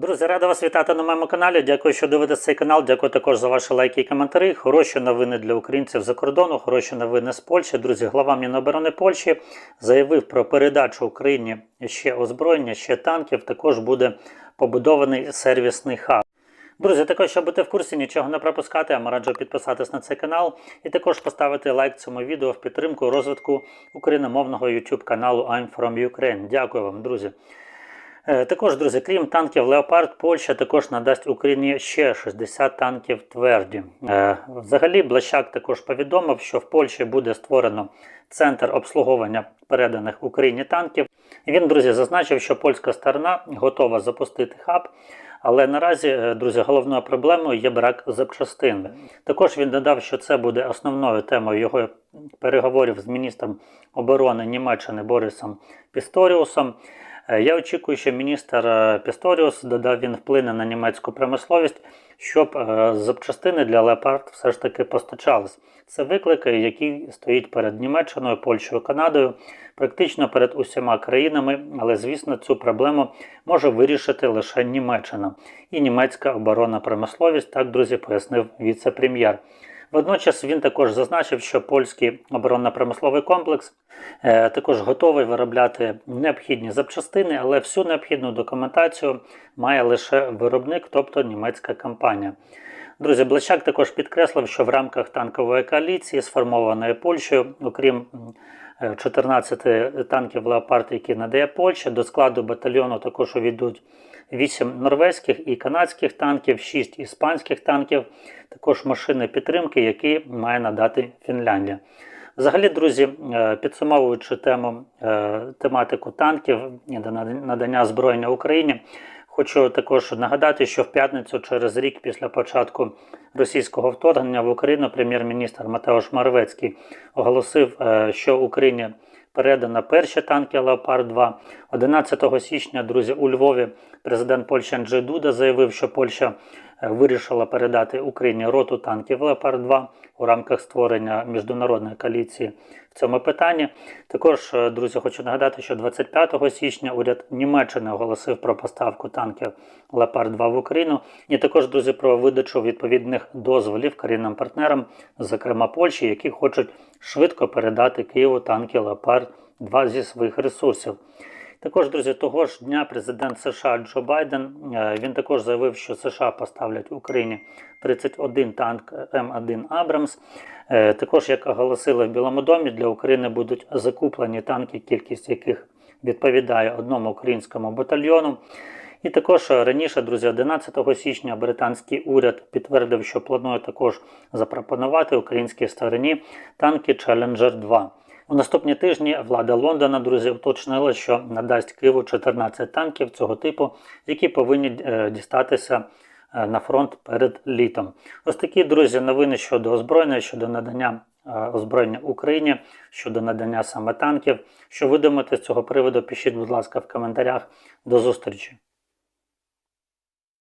Друзі, рада вас вітати на моєму каналі. Дякую, що дивитесь цей канал. Дякую також за ваші лайки і коментарі. Хороші новини для українців за кордону, хороші новини з Польщі. Друзі, глава Міноборони Польщі заявив про передачу Україні ще озброєння, ще танків. Також буде побудований сервісний хаб. Друзі, також, щоб бути в курсі, нічого не пропускати, я раджу підписатись на цей канал і також поставити лайк цьому відео в підтримку розвитку україномовного YouTube каналу I'm from Ukraine. Дякую вам, друзі. Е, Також, друзі, крім танків Леопард, Польща також надасть Україні ще 60 танків тверді. Е, Взагалі, Блащак також повідомив, що в Польщі буде створено центр обслуговування переданих Україні танків. Він, друзі, зазначив, що польська сторона готова запустити хаб. Але наразі, е, друзі, головною проблемою є брак запчастин. Також він додав, що це буде основною темою його переговорів з міністром оборони Німеччини Борисом Пісторіусом. Е, Я очікую, що міністр е, Пісторіус додав він вплине на німецьку промисловість, щоб е, запчастини для Леопард все ж таки постачались. Це виклики, які стоять перед Німеччиною, Польщею, Канадою, практично перед усіма країнами. Але звісно, цю проблему може вирішити лише Німеччина і німецька оборонна промисловість. Так, друзі, пояснив віце-прем'єр. Водночас він також зазначив, що польський оборонно-промисловий комплекс е, також готовий виробляти необхідні запчастини, але всю необхідну документацію має лише виробник, тобто німецька компанія. Друзі, Блещак також підкреслив, що в рамках танкової коаліції, сформованої Польщею, окрім 14 танків Леопард, які надає Польща, до складу батальйону також увійдуть 8 норвезьких і канадських танків, 6 іспанських танків, також машини підтримки, які має надати Фінляндія. Взагалі, друзі, е, підсумовуючи тему е, тематику танків і надання озброєння Україні, хочу також нагадати, що в п'ятницю, через рік після початку російського вторгнення в Україну, прем'єр-міністр Матеош Марвецький оголосив, е, що Україні передано перші танки Леопард 2 11 січня, друзі, у Львові президент Польщі Анджей Дуда заявив, що Польща вирішила передати Україні роту танків Леопард 2 у рамках створення міжнародної коаліції в цьому питанні. Також, е, друзі, хочу нагадати, що 25 січня уряд Німеччини оголосив про поставку танків Леопард 2 в Україну, і також, друзі, про видачу відповідних дозволів країнам партнерам, зокрема Польщі, які хочуть швидко передати Києву танки Леопард 2 зі своїх ресурсів. Також, друзі, того ж дня президент США Джо Байден е, він також заявив, що США поставлять Україні 31 танк М1 Абрамс. Е, Також, як оголосили в Білому домі, для України будуть закуплені танки, кількість яких відповідає одному українському батальйону. І також е, раніше, друзі, 11 січня британський уряд підтвердив, що планує також запропонувати українській стороні танки Challenger 2. У наступні тижні влада Лондона, друзі, уточнила, що надасть Києву 14 танків цього типу, які повинні е, дістатися е, на фронт перед літом. Ось такі друзі новини щодо озброєння, щодо надання е, озброєння Україні, щодо надання саме танків. Що ви думаєте з цього приводу? Пишіть, будь ласка, в коментарях. До зустрічі.